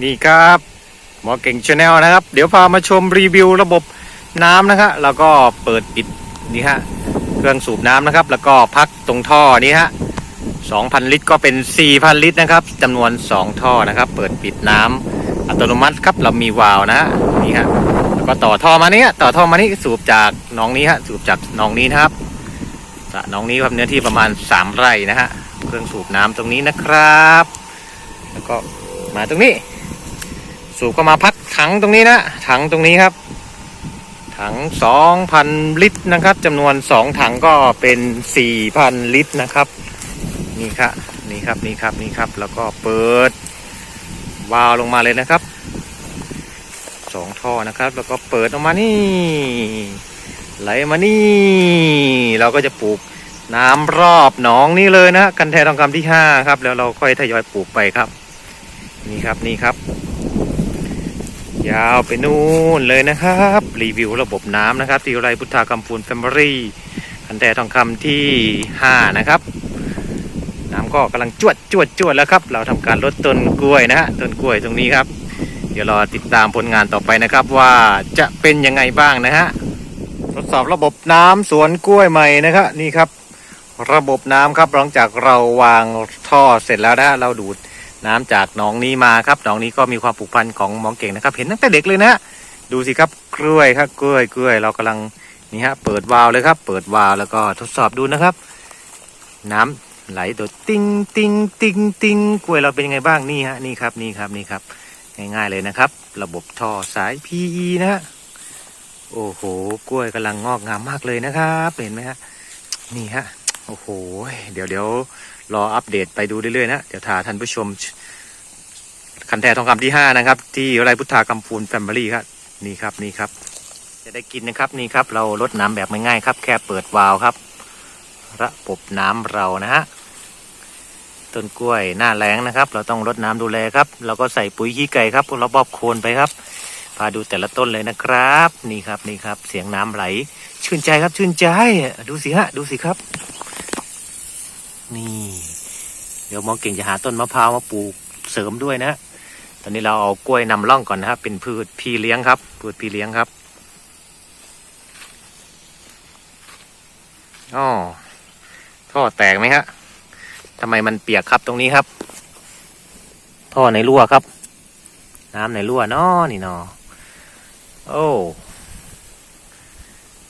นี่ครับหมอเก่งชาแนลนะครับ เดี๋ยวพามาชมรีวิวระบบน้ำนะครับแล้วก็เปิดปิดนี่ฮะเครื่องสูบน้ำนะครับ แล้วก็พักตรงท่อนี้ฮะ2,000 ลิตรก็เป็น 4,000 ลิตรนะครับจำนวน 2 ท่อนะครับ เปิดปิดน้ำอัตโนมัติครับ เรามีวาล์วนะนี่ฮะแล้วก็ต่อท่อมานี้ฮะต่อท่อมานี้สูบจากหนองนี้ฮะสูบจากหนองนี้นะครับสระหนองนี้ครับเนื้อที่ประมาณ 3 ไร่นะฮะเครื่องสูบน้ำตรงนี้นะครับ แล้วก็มาตรงนี้ สูบก็มาพักถังตรงนี้นะ ถังตรงนี้ครับ ถัง 2,000 ลิตรนะครับจำนวน 2 ถังก็เป็น 4,000 ลิตรนะครับ นี่ครับนี่ครับนี่ครับนี่ครับ แล้วก็เปิดวาล์วลงมาเลยนะครับสองท่อนะครับ แล้วก็เปิดออกมานี่ ไหลมานี่ เราก็จะปลูกน้ำรอบหนองนี่เลยนะกันแทนทองคำที่ 5 ครับ แล้วเราค่อยทยอยปลูกไปครับ นี่ครับนี่ครับ ยาวไปนู่นเลยนะครับ รีวิวระบบน้ำนะครับที่ไรพุทธากัมพูนแฟมิลี่คันแต่ทองคำที่ 5 นะครับ น้ำก็กำลังจวดจวดจวดแล้วครับ เราทำการลดต้นกล้วยนะฮะต้นกล้วยตรงนี้ครับ เดี๋ยวรอติดตามผลงานต่อไปนะครับว่าจะเป็นยังไงบ้างนะฮะทดสอบระบบน้ำสวนกล้วยใหม่นะครับนี่ครับ ระบบน้ำครับหลังจากเราวางท่อเสร็จแล้วนะฮะเราดูด น้ำจากหนองนี้มาครับหนองนี้ก็มีความผูกพันของหมองเก่งนะครับ เห็นตั้งแต่เด็กเลยนะฮะดูสิครับกล้วยครับกล้วยกล้วย เรากำลังนี่ฮะเปิดวาล์วเลยครับ เปิดวาล์วแล้วก็ทดสอบดูนะครับ น้ำไหลโดดติ้งติ้งติ้งติ้งกล้วยเราเป็นยังไงบ้างนี่ฮะนี่ครับนี่ครับนี่ครับ ง่ายๆเลยนะครับ ระบบท่อสาย PE นะฮะโอ้โหกล้วยกำลังงอกงามมากเลยนะครับเห็นไหมฮะนี่ฮะโอ้โห เดี๋ยวเดี๋ยว รออัปเดตไปดูเรื่อยๆนะ เดี๋ยวทาท่านผู้ชม คันแททองคำที่5นะครับ ที่ไรพุทธากัมพูนแฟมิลี่ครับนี่ครับนี่ครับ จะได้กินนะครับนี่ครับ เราลดน้ำแบบง่ายๆครับ แค่เปิดวาล์วครับ ระบบน้ำเรานะฮะต้นกล้วยหน้าแรงนะครับ เราต้องรดน้ำดูแลครับ เราก็ใส่ปุ๋ยขี้ไก่ครับเราบอบโคนไปครับ พาดูแต่ละต้นเลยนะครับ นี่ครับนี่ครับ เสียงน้ำไหล ชื่นใจครับชื่นใจ ดูสิฮะดูสิครับ นี่ เดี๋ยวหมอเก่งจะหาต้นมะพร้าวมาปลูกเสริมด้วยนะตอนนี้เราเอากล้วยนำร่องก่อนนะครับเป็นพืชพี่เลี้ยงครับพืชพี่เลี้ยงครับอ๋อท่อแตกไหมฮะทำไมมันเปียกครับตรงนี้ครับ ท่อในรั่วครับ น้ำในรั่วนาะนี่นาะโอ้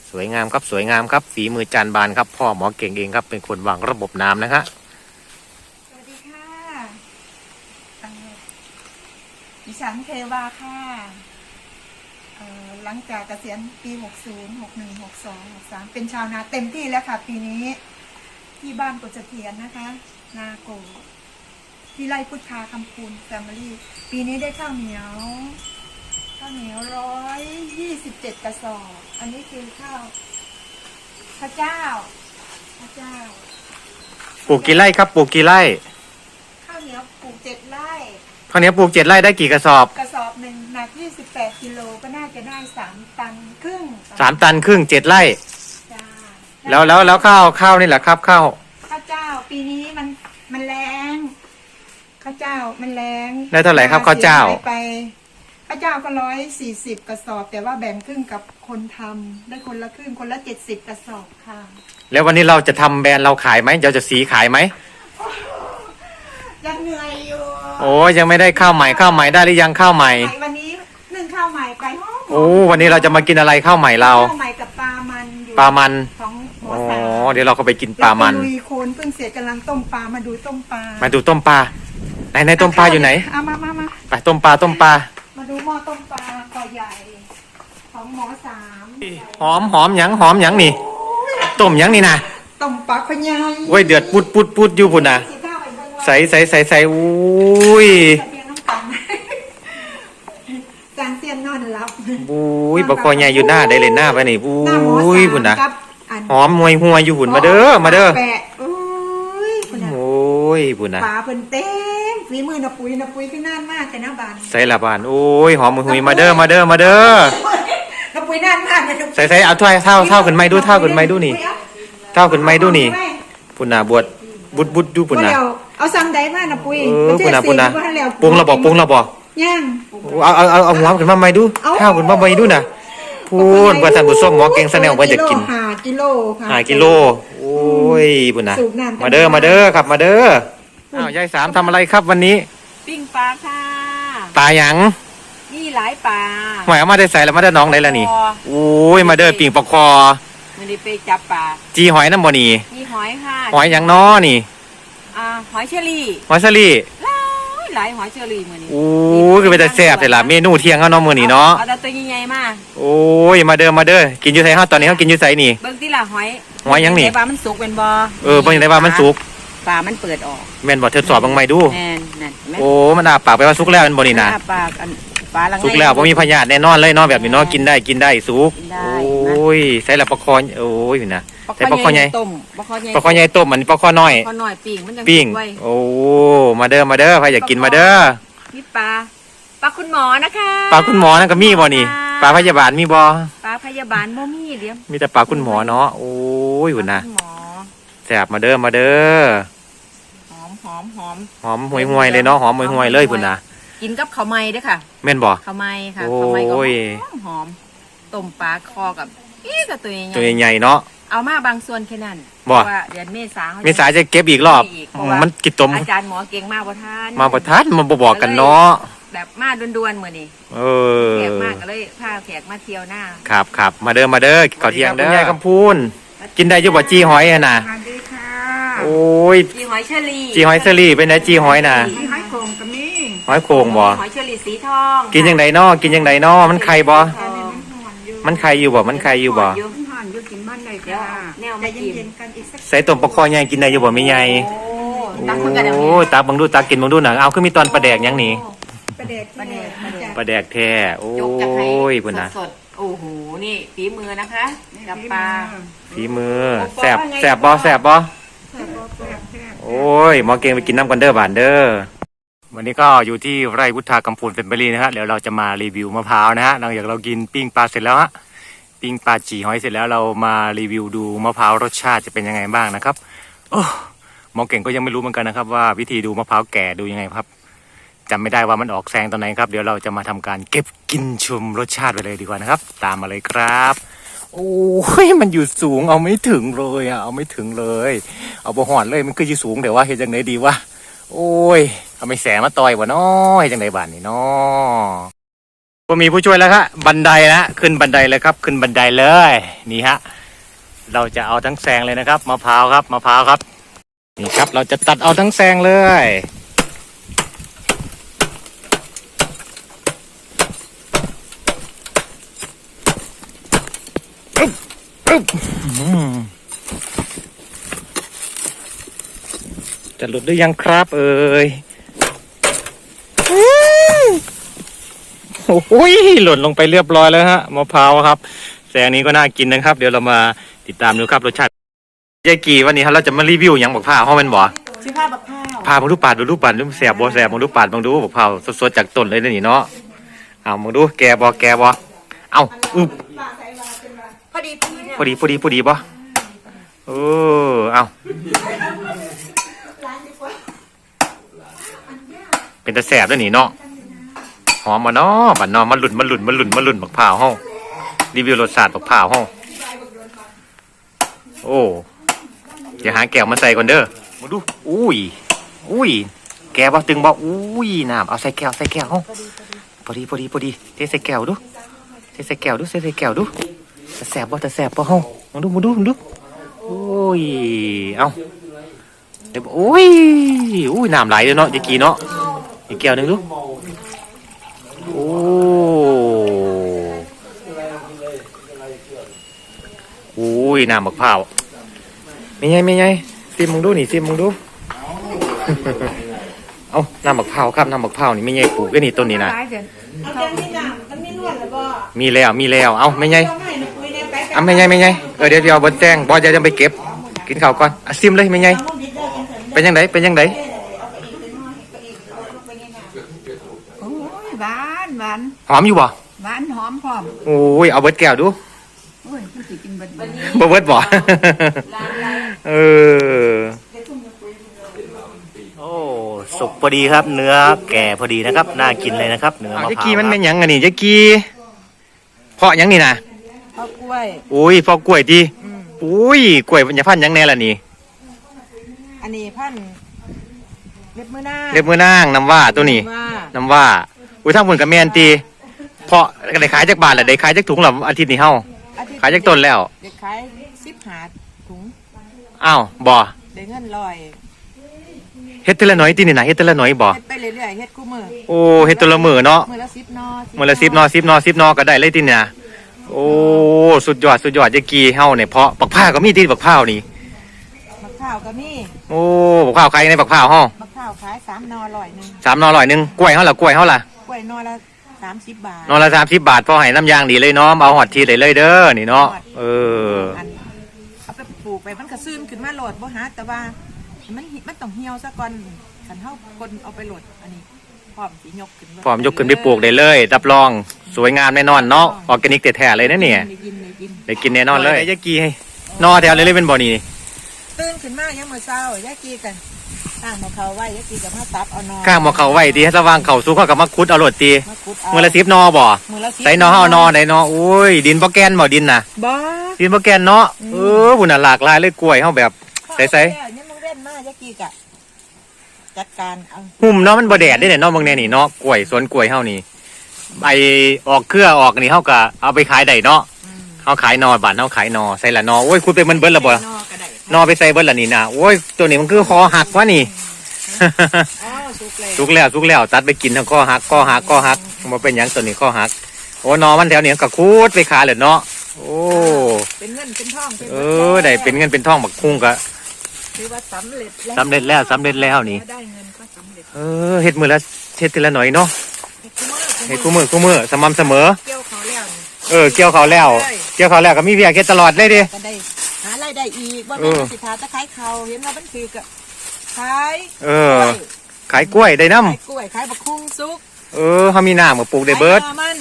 สวยงามครับสวยงามครับฝีมือจานบานครับ พ่อหมอเก่งเองครับ เป็นคนวางระบบน้ำนะฮะ สวัสดีค่ะเอ่อ ดิฉันเทวาค่ะเอ่อหลังจากเกษียณปี 60 61 62 63 เป็นชาวนาเต็มที่แล้วค่ะ ปีนี้ที่บ้านกุศเทียนนะคะ นาโกที่ไร่พุทธาคำพูนแฟมิลี่ปีนี้ได้ข้าวเหนียวข้าวเหนียวร้อยยี่สิบเจ็ดกระสอบ อันนี้คือข้าวพระเจ้า พระเจ้า ปลูกกี่ไร่ครับ ปลูกกี่ไร่ ข้าวเหนียวปลูกเจ็ดไร่ ข้าวเหนียวปลูกเจ็ดไร่ได้กี่กระสอบ กระสอบหนึ่งหนัก28กิโลก็น่าจะได้3ตันครึ่งสามตันครึ่งเจ็ดไร่ จ้าแล้วแล้วแล้วข้าวข้าวนี่แหละครับข้าวข้าวเจ้าปีนี้มันมันแรงข้าวเจ้ามันแรงได้เท่าไหร่ครับข้าวเจ้า สียหยไปข้าวเจ้าก็ร้อยสี่สิบกระสอบ แต่ว่าแบ่งครึ่งกับคนทำได้คนละครึ่งคนละเจ็ดสิบกระสอบค่ะ แล้ววันนี้เราจะทำแบรนด์เราขายไหมเราจะสีขายไหมยังเหนื่อยอยู่ โอ้ยังไม่ได้ข้าวใหม่ข้าวใหม่ได้หรือยังข้าวใหม่ วันนี้นึ่งข้าวใหม่ไปหอมโอ้วันนี้เราจะมากินอะไรข้าวใหม่เราข้าวใหม่กับปลามันอยู่ปลามันของหมออ๋อสาวเดี๋ยวเราก็ไปกินปลามันเรไปลุยโคนเพิ่งเสร็จกำลังต้มปลามาดูต้มปลามาดูต้มปลาไหนไหนต้มปลาอยู่ไหนเอามามามาไปต้มปลาต้มปลามาดูหม้อต้มปลาคอใหญ่ ของหมอสามหอมหอมหยังหอมหยังนี่ต้มหยังนี่นะต้มปลาคอใหญ่โอ้ยเดือดปุดปุดปุดอยู่พุ่นนะ ใส่ใส่ใส่ใส่อุ้ยทะเบียนน้ำตาลจางเสียนนอนหลับอุ้ยบะคอใหญ่อยู่หน้าได้เลยหน้าไปนี่อุหน้าหมอ้ยสามพุ่นนะกับอันหอมมวยหัวอยู่หุ่นมาเด้อมาเด้อแปะโอ้ยพุ่นน่ะโอ้ยพุ่นนะปลาเพิ่นเต็มฝีมือนะปุยนะปุยขึ้นนานมากแต่หน้าบานใส่ละบานโอ้ยหอมหุยมาเด้อมาเด้อมาเด้อนะปุยนานมากเลยนะใส่ใส่เอาถ้วยเท่าเท่าขึ้นไม่ดูเท่าขึ้นไม่ดูนี่ เท่าขึ้นไม่ดูนี่ พุ่นนะบวชบุดบุดดูพุ่นนะ เอาเอาซ้ำใดมานะปุยเออประเทพุ่นศนะพุ่นนะสี่บ่ทัแล้วปรุงระบอกปรุงระบอกย่างเอาเอาเอาเอาหัวขึ้นมาใหม่ดูเอาข้าวขึ้นมาใหม่ดูนะพูนประธานผู้ส้มหมอเก่งแสดงว่าจะกินห้ากิโลค่ะห้ากิโล โอ้ยบุญนะสูบน้ำกันมาเด้อมาเด้อครับมาเด้ออ้าวยายสามทำอะไรครับวันนี้ ปิ้งปลาค่ะปลาหยังนี่หลายปลาหอยเอามาได้ใส่แล้วมาได้น้องได้แล้วนี่โอ้ยมาเด้อปิ่งปลาคอมันได้ไปจับปลาจีหอยน้ำบ่นี่มีหอยค่ะหอยหยังน้อนี่ อ่าหอยเชอรี่หอยสลี่ หลายหลายหอยเชอรี่มื้อนี้โอ้ยคือเป็นแต่แซ่บแต่ละเมนูเที่ยงเขาเนาะมื้อนี้เนาะ เอาแต่ตัวใหญ่ๆมาโอ้ยมาเด้อมาเด้อกินอยู่ไสเฮาตอนนี้เฮากินอยู่ไสนี่ เบิ่งติล่ะหอยหอยหยังนี่แต่ว่ามันสุกเป็นบ่เออเบิ่งได้ว่ามันสุกปลามันเปิดออกแม่นบ่ทดสอบบ้างไหมดูแน่นนั่นเห็นไหมโอ้มันอาปากไปว่าสุกแล้วแมันบ่นี่นะหาปลาอัน ปลาลังสุกแล้วบ่มีพยาธิแน่นอนเลยเนาะแบบนี้เนาะกินได้กินได้สุกกินได้โอ้ยใส่ละปลาคอโอ้ยนี่นะใส่ปลาคอใหญ่ต้มปลาคอใหญ่ปลาคอใหญ่ต้มอันนี้ปลาคอน้อยปลาคอน้อยปิ้งมันจะปิ้งไว้โอ้มาเด้อมาเด้อใครอยากกินมาเด้อนี่ปลาปลาคุณหมอนะคะปลาคุณหมอนั่นก็มีบ่นี่ปลาพยาบาลมีบ่ปลาพยาบาลบ่มีเดี๋ยวมีแต่ปลาคุณหมอเนาะโอ้ยหุ่นนะปลาคุณหมอแซ่บมาเด้อมาเด้อหอมหอมหอมหอมห่วยห่วยๆเลยเนาะหอมห่วยห่วยๆเลยพุ่นนะ กินกับข้าวไหม้ด้วยค่ะแม่นบ่ ข้าวไหม้ค่ะโอ้ย ข้าวไหม้ก็หอมหอมต้มปลาคอกับอีกับตัวใหญ่ตัวใหญ่ๆเนาะ เอามาบางส่วนแค่นั้นบ่ เพราะว่าเดือนเมษาเขมีสายจะเก็บอีกรอบเพราะว่า มันกินตมอาจารย์หมอเก่งมากกว่าท่านมาประทัดมันบ่บอกกันเนาะแบบมาด่วนๆเหมือนนี่เออแขกมากก็เลยพาแขกมาเที่ยวหน้าครับครับมาเด้อมาเด้อข้าวเที่ยงเด้อคุณยายคำพูนกินได้อยู่บ่จีหอยอะน่ะสวัสดีค่ะโอ้ย จีหอยเชอรี่จีหอยเซรี่เป็นไงจีหอยน่ะมีหอยโขงกับมี หอยโข่งบ่หอยเชอรี่สีทองกินยังไงเนาะกินยังไงเนาะมันไข่บ่ทองมันไข่อยู่บ่มันไข่อยู่บ่มันห่อนอยู่กินบ้านไหนเดี๋ยวค่ะแนวใจมากินเย็นๆกันอีกสักใส่ต้มปลาคอใหญ่กินได้อยู่บ่ไม่ใหญ่โอ้ตักมันกันเดี๋ยวโอ้ยตักเบังดูตักกินเบังดูหนังเอาขึ้นมีตอนปลาแดกยังนี่ประเด็กประเด็กประเด็กปลาแดกแท้โอ้ยกจากไห้ยพุ่นน่ะสดๆโอ้โหนี่ฝีมือนะคะกับปลาฝีมือโอ้แซ่บว่าไงแซ่บบ่แซ่บบ่แซ่บบ่แซ่บแซ่บโอ้ยหมอเก่งไปกินน้ำกันเด้อบานเด้อ วันนี้ก็อยู่ที่ไร่พุทธากำพูนเฟมเบอรี่นะฮะเดี๋ยวเราจะมารีวิวมะพร้าวนะฮะหลังจากเรากินปิ้งปลาเสร็จแล้วฮะปิ้งปลาจีหอยเสร็จแล้วเรามารีวิวดูมะพร้าวรสชาติจะเป็นยังไงบ้างนะครับโอ้หมอเก่งก็ยังไม่รู้เหมือนกันนะครับ ว่าวิธีดูมะพร้าวแก่ดูยังไงครับจำไม่ได้ว่ามันออกแซงตอนไหนครับ เดี๋ยวเราจะมาทำการเก็บกินชมรสชาติไปเลยดีกว่านะครับ ตามมาเลยครับ โอ้ยมันอยู่สูงเอาไม่ถึงเลยอะเอาไม่ถึงเลย เอาบ่หอนเลยมันคือยู่สูงเดี๋ยวว่าเฮ็ดจังไดดีวะ โอ้ยเอาไม่แสมาต่อยวะน้อเฮ็ดจังไดบ้านนี่น้อก็มีผู้ช่วยแล้วครับบันไดนะขึ้นบันไดเลยครับ ขึ้นบันไดเลยนี่ฮะเราจะเอาทั้งแซงเลยนะครับมะพร้าวครับมะพร้าวครับ นี่ครับเราจะตัดเอาทั้งแซงเลยอึ๊บอึ๊บอืม จะหลุดหรือยังครับ เอ่ยอื้อโอ้โหยหล่นลงไปเรียบร้อยแล้วฮะมะพร้าวครับแสงนี้ก็น่ากินนะครับ เดี๋ยวเรามาติดตามดูครับรสชาติยายกี่วันนี้ครับเราจะมารีวิวหยังบักพร้าวเขาเป็นบ่ชื่อผ้าบักข้าวพามาดูปาดดูดูปาดดูแสบบ่แสบมาดูปาดมาดูบักพร้าวสดๆจากต้นเลยนี่เนาะเอามาดูแกบ่แกบ่เอาอึบพอดีพีเนี่ยพอดีพอดีพอดีบ่เออเอา เป็นตาแสบด้วยนี่เนาะหอมมาเนาะบัดเนาะมันหลุนมันหลุนมันหลุนมันหลุนบักพร้าวห้องรีวิวรสชาติบักพร้าวห้องโอ้อย่าหาแก้วมาใส่ก่อนเด้อมาดูอุ้ยอุ้ยแกบ่ตึงบ่อุ้ยน้ำเอาใส่แก้วใส่แก้วห้องพอดีพอดีพอดีเทใส่แก้วดูเทใส่แก้วดูเทใส่แก้วดูจะแสบบ่จะแสบบ่ห้องมาดูมาดูมาดูโอ้ยเอาเดี๋ยวโอ้ยอุ้ยน้ำไหลเลยเนาะยายกีเนาะ อีกแก้วหนึงดูโอ้โอ้ยน้ำมะพร้าวไม่ไงไม่ไงซิมมึงดูนี่ซิมมึงดู เอาน้ำมะพร้าวครับน้ำมะพร้าวนี่ไม่ไงปลูกไว้นี่ต้นนี้นะร้ายเกินเอาแกงที่น้ำมันมีนวดหรือบ่มีแล้วมีแล้ว เอาไม่ไงต้องให้หนูคุยในไปเอาไม่ไงไม่ไงเออเดี๋ยวเดี๋ยวบนแจ้งบอจะจะไปเก็บ กินข้าวก่อนอะซิมเลยไม่ไงเอาดิดได้กันเถอะเป็นยังไงเป็นยังไง โอ้ยหวาน หวานหอมอยู่บ่หวานหอมพร้อมโอ้ยเอาเบิดแก้วดูโอ้ยมันสิกินเบิดเบิดบ่เบิดบ่เออโอ้สุกพอดีครับ เนื้อแก่พอดีนะครับ น่ากินเลยนะครับเนื้อเอามะพเจ๊ร้าวกีมันคเป็รับนหยังไงนี่เจ๊กีเพราะหยังนี่นะข้าวกล้วยอุ้ยเพอกล้วยดีอืมอุ้ยกล้วยมันจะพันหยังแน่ล่ะนี่อันนี้พันเล็บมือหน้าเรียบมือนางน้ำว่าตัวนี้ว่าน้ำว่า อุ้ยทั้งผลกับแมนตีเพราะได้ขายจากบาทแหละได้ขายจากถุงหรออาทิตย์นี้เฮาอาทิตย์ขายจากต้นแล้วเด็กขายสิบหาถุงอ้าวบ่ได้เงินลอยเฮ็ดเทอละหน่อยตีนี่นะเฮ็ดเทอละหน่อยบ่เฮ็ดไปเรื่อยๆเฮ็ดคู่มือโอ้เฮ็ดตัวละมือเนาะมือละสิบนอมือละสิบนอสิบนอสิบนอก็ได้เลยตีนี่นะโอ้สุดยอดสุดยอดเจ๊กีเฮาเนี่ยเพราะบักผ้าวก็มีตีบักผ้าวนี่มะพร้าวก็มีโอ้บักผ้าวขายในบักผ้าวเฮามะพร้าวขายสามนอลอยหนึ่งสามนอร่อยหนึงกล้วยเฮาล่ะกล้วยเฮาล่ะกล้วย นอละสามสิบบาทนอละสามสิบบาทพอให้น้ำยางดีเลยเนาะเอาหอดทีเลยเลยเด้อนี่เนาะเอออันเอาไปปลูกไปมันก็ซื่นขึ้นมาโหลดบ่หาแต่ว่ามันหิมันต้องเหี่ยวซะก่อนคันเฮาคนเอาไปโหลดอันนี้พร้อมสิยกขึ้นพร้อมยกขึ้นไปปลูกได้เลยรับรองสวยงามแน่นอนเนาะออร์แกนิกแท้ๆเลยนะเนี่ยได้กินได้กินได้กินแน่นอนเลยยากีให้นอแถวเลยเลยเป็นบ่อนี่ตื่นขึ้นมายังมื้อเช้ายายกีกัน ตั้งหมอเขาไว้ยายกีก็มาตับเอานอข้างบ่เขาไว้ดีระหวังเขาสูงเขากับมาคุดเอาโหลดตีมาขุดเอามือละสิบนอบ่มือละสิบใส่นอเฮานอไหนนออุ้ยดินบ่แกนบ่ดินน่ะบ่ดินบ่แกนเนาะเออบุญน่ะหลากหลายเลยกล้วยเฮาแบบใส่ๆแล้วยังมึงเล่นมายายกีกะจัดการเอาหุ่มเนาะมันบ่แดดได้เนี่ยเนาะบางแน่นี่เนาะกล้วยสวนกล้วยเฮานี่ไอออกเครือออกนี่เฮาก็เอาไปขายได้เนาะอืมเฮาขายนอบ้านเฮาขายนอใส่ละนอโอ้ยคุณไปมันเบิดและบ่ นอก็ได้นอไปใส่เบิดละนี่นะโอ้ยตัวนี้มันคือคอหักวะนี่ อ๋อสุกเลยสุกแล้วสุกแล้วตัดไปกินทั้งข้อหักข้อหักข้อหักมาเป็นหยังตัวนี้ข้อหัก โอ้นอมันแถวนี้ก็คูดไปขายเลยเนาะโอ้เป็นเงินเป็นทองป็นเออได้เป็นเงินเป็นทองบักคุ้งก็ถือว่าสำเร็จแล้วสำเร็จแล้วสำเร็จแล้วนี่ได้เงินก็สำเร็จเออเฮ็ดมือละเฮ็ดทีละหน่อยเนาะเฮ็ดคู่มือเฮ็ดคู่มือคู่มือสม่ำเสมอ เกี่ยวเขาแล้วนี่เออเกี่ยวเขาวแล้ว เกี่ยวเขาวแล้วก็มีเวียกเฮ็ดตลอดเลยดิก็ได้ หารายได้อีกว่าเอแม่อนสิทาตะขายเขาเห็นว่ามันคือก็ขายเออขายกล้วยได้น้ขายกล้วยขายบักคุ้งซุกำเออเฮามีน้ำก็ปลูกได้เบิดขายหน่อมัน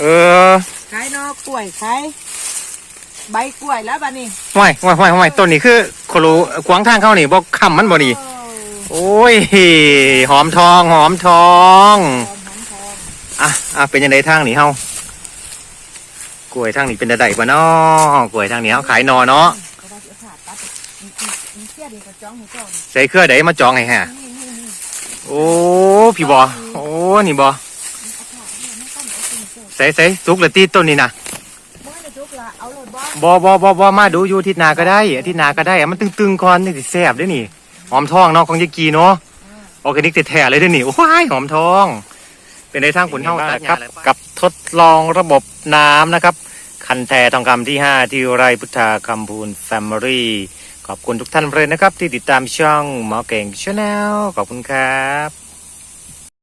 เออขายหนอกล้วยขายใบกล้วยแล้วบัดนี้ห้วยห้วยห้วยห้วยต้นนี้คือโคโลขวางทางเข้านี่บ่ค้ำมันบ่นี่โอ้โอ้ยหอมทองหอมทองหอมหอมทองอะอะเป็นยังไงทางนี้เฮากล้วยทางนี้เป็นใดบ่เนาะกล้วยทางนี้เฮาขายหนอเนาะ ก็ว่าสิเอาผ้าตัดมีมี มีเสียดีกว่าจ้องหูจ้องใส่เครือใดมาจองให้ฮะนี่นี่นี่โอ้พี่บ่โอ้นี่บ่เอาผ้าเนี่ยไม่ต้องเอาสิเจ้าใส่ใส่สุกแล้วตีต้นนี้นะบ่ได้ทุกละเอาเลยบ่บ่บ่บ่บ่มาดูอยู่อาทิศหน้าก็ได้อาทิศหน้าก็ได้อะมันตึงๆก่อนนี่สิแซ่บเด้อนี่หอมทองเนาะของยายกีเนาะออร์แกนิกแท้ๆเลยเด้อนี่โอ้ยหอมทอง เป็นในทางขุนเฮาครับ กับทดลองระบบน้ำนะครับ คันแททองคำที่ 5 ที่ไรพุทธาคำพูนแฟมิลี่ ขอบคุณทุกท่านเลยนะครับ ที่ติดตามช่องหมอเก่งชาแนลขอบคุณครับ